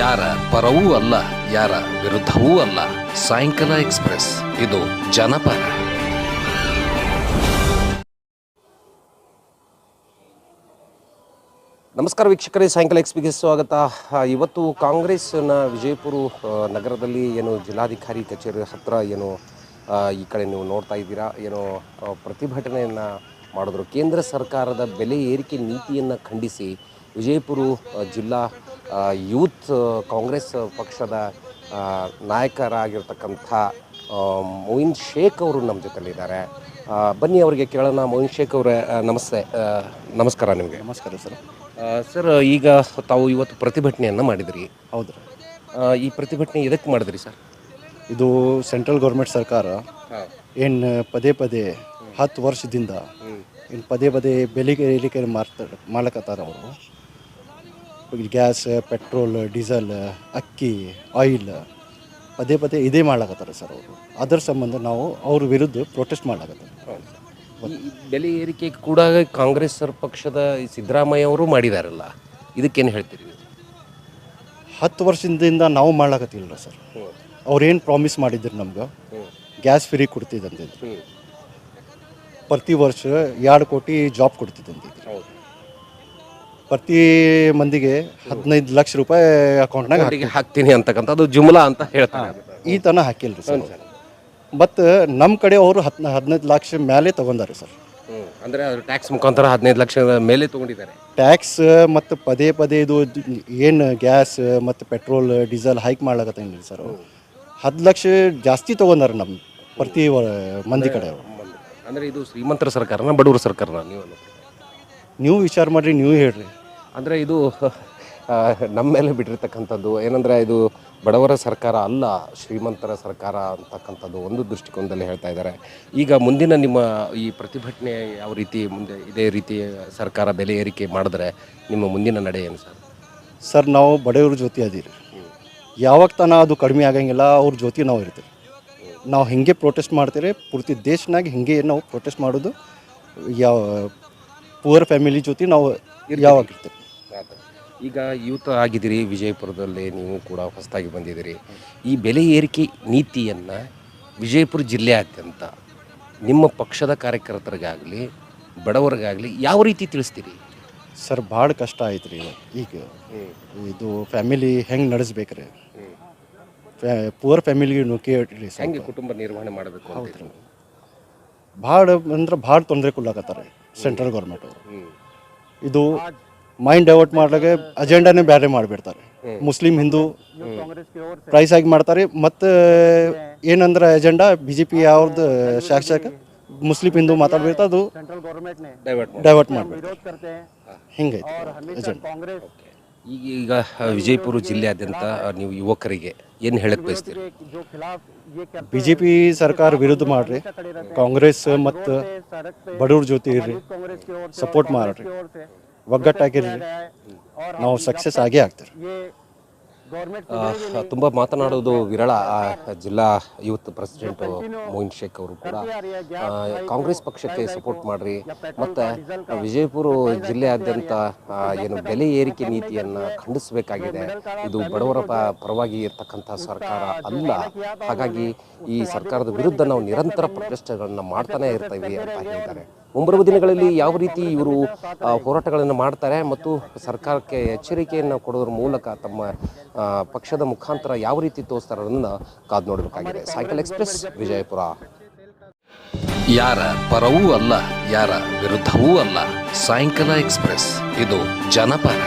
ಯಾರ ಪರವೂ ಅಲ್ಲ, ಯಾರ ವಿರುದ್ಧವೂ ಅಲ್ಲ. ಸಾಯಂಕಾಲ ಎಕ್ಸ್ಪ್ರೆಸ್, ಇದು ಜನಪರ. ನಮಸ್ಕಾರ ವೀಕ್ಷಕರೇ, ಸಾಯಂಕಾಲ ಎಕ್ಸ್ಪಿಗೆ ಸ್ವಾಗತ. ಇವತ್ತು ಕಾಂಗ್ರೆಸ್ನ ವಿಜಯಪುರ ನಗರದಲ್ಲಿ ಏನು ಜಿಲ್ಲಾಧಿಕಾರಿ ಕಚೇರಿ ಹತ್ರ ಏನು ಈ ಕಡೆ ನೀವು ನೋಡ್ತಾ ಇದ್ದೀರಾ, ಏನೋ ಪ್ರತಿಭಟನೆಯನ್ನು ಮಾಡಿದ್ರು. ಕೇಂದ್ರ ಸರ್ಕಾರದ ಬೆಲೆ ಏರಿಕೆ ನೀತಿಯನ್ನು ಖಂಡಿಸಿ ವಿಜಯಪುರ ಜಿಲ್ಲಾ ಯೂತ್ ಕಾಂಗ್ರೆಸ್ ಪಕ್ಷದ ನಾಯಕರಾಗಿರ್ತಕ್ಕಂಥ ಮೊಯಿನ್ ಶೇಖ್ ಅವರು ನಮ್ಮ ಜೊತೆಲಿದ್ದಾರೆ. ಬನ್ನಿ ಅವರಿಗೆ ಕೇಳೋಣ. ಮೊಯಿನ್ ಶೇಖ್ ಅವರೇ ನಮಸ್ತೆ. ನಮಸ್ಕಾರ ನಿಮಗೆ. ನಮಸ್ಕಾರ ಸರ್. ಸರ್ ಈಗ ತಾವು ಇವತ್ತು ಪ್ರತಿಭಟನೆಯನ್ನು ಮಾಡಿದ್ರಿ. ಹೌದು. ಈ ಪ್ರತಿಭಟನೆ ಎದಕ್ಕೆ ಮಾಡಿದ್ರಿ ಸರ್? ಇದು ಸೆಂಟ್ರಲ್ ಗೌರ್ಮೆಂಟ್ ಸರ್ಕಾರ ಏನು ಪದೇ ಪದೇ ಹತ್ತು ವರ್ಷದಿಂದ ಏನು ಪದೇ ಪದೇ ಬೆಲೆಗೆ ಏರಿಕೆ ಮಾಡ್ತಾರೆ ಮಾಡ್ಲಕತ್ತಾರ ಅವರು. ಗ್ಯಾಸ್ ಪೆಟ್ರೋಲ್ ಡೀಸೆಲ್ ಅಕ್ಕಿ ಆಯಿಲ್ ಪದೇ ಪದೇ ಇದೇ ಮಾಡ್ಲಕತ್ತಾರ ಸರ್ ಅವರು. ಅದರ ಸಂಬಂಧ ನಾವು ಅವ್ರ ವಿರುದ್ಧ ಪ್ರೊಟೆಸ್ಟ್ ಮಾಡ್ಲಕತ್ತಾರ ಈ ಬೆಲೆ ಏರಿಕೆ ಕೂಡ ಕಾಂಗ್ರೆಸ್ ಸರ್ ಪಕ್ಷದ ಈ ಸಿದ್ದರಾಮಯ್ಯ ಅವರು ಮಾಡಿದಾರಲ್ಲ ಇದಕ್ಕೇನು ಹೇಳ್ತೀರಿ? ಹತ್ತು ವರ್ಷದಿಂದ ನಾವು ಮಾಡ್ಲಕತ್ತಿಲ್ಲ ಸರ್. ಅವ್ರೇನು ಪ್ರಾಮಿಸ್ ಮಾಡಿದ್ರು ನಮ್ಗೆ? ಗ್ಯಾಸ್ ಫ್ರೀ ಕೊಡ್ತಿದ್ದಂತಿದ್ರು. ಪ್ರತಿ ವರ್ಷ ಎರಡು ಕೋಟಿ ಜಾಬ್ ಕೊಡ್ತಿದ್ದಂತಿದ್ರು. ಪ್ರತಿ ಮಂದಿಗೆ ಹದಿನೈದು ಲಕ್ಷ ರೂಪಾಯಿ ಅಕೌಂಟ್ನಾಗ ಹಾಕಿ ಹಾಕ್ತೀನಿ ಅಂತಕ್ಕಂಥದ್ದು ಜುಮ್ಲಾ ಅಂತ ಹೇಳ್ತಾರೆ. ಈ ತನ ಹಾಕಿಲ್ರಿ ಸರ್ ಮತ್ತು ನಮ್ಮ ಕಡೆ ಅವರು ಹತ್ತು ಹದಿನೈದು ಲಕ್ಷ ಮೇಲೆ ತಗೊಂಡಾರೆ ಸರ್. ಅಂದರೆ ಅದು ಟ್ಯಾಕ್ಸ್ ಮುಖಾಂತರ ಹದಿನೈದು ಲಕ್ಷದ ಮೇಲೆ ತಗೊಂಡಿದ್ದಾರೆ. ಟ್ಯಾಕ್ಸ್ ಮತ್ತು ಪದೇ ಪದೇ ಇದು ಏನು ಗ್ಯಾಸ್ ಮತ್ತು ಪೆಟ್ರೋಲ್ ಡೀಸೆಲ್ ಹೈಕ್ ಮಾಡ್ಲಾಕತ್ತೇನಿಲ್ಲ ಸರ್ ಹತ್ತು ಲಕ್ಷ ಜಾಸ್ತಿ ತಗೊಂಡಾರೆ ನಮ್ಮ ಪ್ರತಿ ವ- ಮಂದಿ ಕಡೆ ಅವರು. ಅಂದ್ರೆ ಇದು ಶ್ರೀಮಂತರ ಸರ್ಕಾರನ ಬಡವರ ಸರ್ಕಾರನ ನೀವು ಅನ್ನೋದು? ನೀವು ವಿಚಾರ ಮಾಡಿರಿ ನೀವು ಹೇಳ್ರಿ. ಅಂದರೆ ಇದು ನಮ್ಮ ಮೇಲೆ ಬಿಟ್ಟಿರ್ತಕ್ಕಂಥದ್ದು. ಏನಂದರೆ ಇದು ಬಡವರ ಸರ್ಕಾರ ಅಲ್ಲ, ಶ್ರೀಮಂತರ ಸರ್ಕಾರ ಅಂತಕ್ಕಂಥದ್ದು ಒಂದು ದೃಷ್ಟಿಕೋನದಲ್ಲಿ ಹೇಳ್ತಾ ಇದ್ದಾರೆ. ಈಗ ಮುಂದಿನ ನಿಮ್ಮ ಈ ಪ್ರತಿಭಟನೆ ಯಾವ ರೀತಿ ಮುಂದೆ ಇದೇ ರೀತಿ ಸರ್ಕಾರ ಬೆಲೆ ಏರಿಕೆ ಮಾಡಿದ್ರೆ ನಿಮ್ಮ ಮುಂದಿನ ನಡೆ ಏನು ಸರ್? ಸರ್, ನಾವು ಬಡವರ ಜೊತೆ ಅದೀರಿ ಯಾವಾಗ ತನ ಅದು ಕಡಿಮೆ ಆಗಂಗಿಲ್ಲ, ಅವ್ರ ಜೊತೆ ನಾವು ಇರ್ತೀವಿ. ನಾವು ಹಿಂಗೆ ಪ್ರೊಟೆಸ್ಟ್ ಮಾಡ್ತೀರಿ, ಪೂರ್ತಿ ದೇಶನಾಗ ಹಿಂಗೆ ನಾವು ಪ್ರೊಟೆಸ್ಟ್ ಮಾಡೋದು, ಯಾವ ಪುವರ್ ಫ್ಯಾಮಿಲಿ ಜೊತೆ ನಾವು ಯಾವಾಗ ಇರ್ತೀವಿ. ಈಗ ಯೂತ್ ಆಗಿದ್ದೀರಿ ವಿಜಯಪುರದಲ್ಲಿ ನೀವು ಕೂಡ ಹೊಸದಾಗಿ ಬಂದಿದ್ದೀರಿ. ಈ ಬೆಲೆ ಏರಿಕೆ ನೀತಿಯನ್ನು ವಿಜಯಪುರ ಜಿಲ್ಲೆಯಾದ್ಯಂತ ನಿಮ್ಮ ಪಕ್ಷದ ಕಾರ್ಯಕರ್ತರಿಗಾಗಲಿ ಬಡವರಿಗಾಗಲಿ ಯಾವ ರೀತಿ ತಿಳಿಸ್ತೀರಿ? ಸರ್ ಭಾಳ ಕಷ್ಟ ಆಯ್ತು ರೀ ಈಗ ಇದು ಫ್ಯಾಮಿಲಿ ಹೆಂಗೆ ನಡೆಸ್ಬೇಕ್ರಿ ಫ್ಯಾ ಪುವರ್ ಫ್ಯಾಮಿಲಿಗೆ ಸರ್ ಹೆಂಗೆ ಕುಟುಂಬ ನಿರ್ವಹಣೆ ಮಾಡಬೇಕು ಅಂತ ಭಾಳ ಅಂದ್ರೆ ಭಾಳ ತೊಂದರೆ ಕೊಡ್ಲಾಕತ್ತಾರೆ ಸೆಂಟ್ರಲ್ ಗೌರ್ಮೆಂಟ್. ಅವರು ಇದು ಮೈಂಡ್ ಡೈವರ್ಟ್ ಮಾಡ್ಲಾಗೆ ಅಜೆಂಡಾನೇ ಬೇರೆ ಮಾಡಿಬಿಡ್ತಾರೆ. ಮುಸ್ಲಿಂ ಹಿಂದೂ ಪ್ರೈಸ್ ಆಗಿ ಮಾಡ್ತಾರೆ. ಮತ್ತು ಏನಂದ್ರೆ ಅಜೆಂಡಾ ಬಿ ಜೆ ಪಿ ಯಾವ್ದು ಶಾಸಕ ಮುಸ್ಲಿಂ ಹಿಂದೂ ಮಾತಾಡ್ಬಿಡ್ತಾ ಅದು ಡೈವರ್ಟ್ ಮಾಡ್ಬಿಡ್ತಾರೆ. ಮಾಡಿಬಿಡ್ತಾರೆ. ಹಿಂಗೈತೆ ಅಜೆಂಡಾ. ಈಗ ಈಗ ವಿಜಯಪುರ ಜಿಲ್ಲೆಯಾದ್ಯಂತ ನೀವು ಯುವಕರಿಗೆ ಏನು ಹೇಳಕ್ ಬಯಸ್ತೀರಿ? ಬಿ ಜೆ ಪಿ ಸರ್ಕಾರ ವಿರುದ್ಧ ಮಾಡ್ರಿ. ಕಾಂಗ್ರೆಸ್ ಮತ್ತು ಬಡವ್ರ ಜೊತೆ ಇರ್ರಿ. ಸಪೋರ್ಟ್ ಮಾಡ್ರಿ. ಒಗ್ಗಟ್ಟಾಗಿರ್ರಿ ನಾವು ಸಕ್ಸಸ್ ಆಗೇ ಆಗ್ತೀರಿ ಆ, ತುಂಬ ಮಾತನಾಡೋದು ವಿರಳ. ಆ, ಜಿಲ್ಲಾ ಯೂತ್ ಪ್ರೆಸಿಡೆಂಟ್ ಮೋಹಿನ್ ಶೇಖ್ ಅವರು ಕೂಡ. ಕಾಂಗ್ರೆಸ್ ಪಕ್ಷಕ್ಕೆ ಸಪೋರ್ಟ್ ಮಾಡ್ರಿ. ಮತ್ತೆ ವಿಜಯಪುರ ಜಿಲ್ಲೆಯಾದ್ಯಂತ ಏನು ಬೆಲೆ ಏರಿಕೆ ನೀತಿಯನ್ನ ಖಂಡಿಸಬೇಕಾಗಿದೆ. ಇದು ಬಡವರ ಪ ಪರವಾಗಿ ಇರ್ತಕ್ಕಂತಹ ಸರ್ಕಾರ ಅಲ್ಲ. ಹಾಗಾಗಿ ಈ ಸರ್ಕಾರದ ವಿರುದ್ಧ ನಾವು ನಿರಂತರ ಪ್ರತಿಷ್ಠೆಗಳನ್ನ ಮಾಡ್ತಾನೆ ಇರ್ತೀವಿ ಅಂತ ಹೇಳಿದ್ದಾರೆ ಮುಂಬರುವ ದಿನಗಳಲ್ಲಿ ಯಾವ ರೀತಿ ಇವರು ಹೋರಾಟಗಳನ್ನು ಮಾಡ್ತಾರೆ ಮತ್ತು ಸರ್ಕಾರಕ್ಕೆ ಎಚ್ಚರಿಕೆಯನ್ನು ಕೊಡೋದ್ರ ಮೂಲಕ ತಮ್ಮ ಪಕ್ಷದ ಮುಖಾಂತರ ಯಾವ ರೀತಿ ತೋರಿಸ್ತಾರೆ ಅನ್ನೋದನ್ನ ಕಾದು ನೋಡಬೇಕಾಗಿದೆ. Cycle express, Vijayapura. ಯಾರ ಪರವೂ ಅಲ್ಲ, ಯಾರ ವಿರುದ್ಧವೂ ಅಲ್ಲ, ಸಾಯಂಕಾಲ ಎಕ್ಸ್ಪ್ರೆಸ್. ಇದು ಜನಪರ.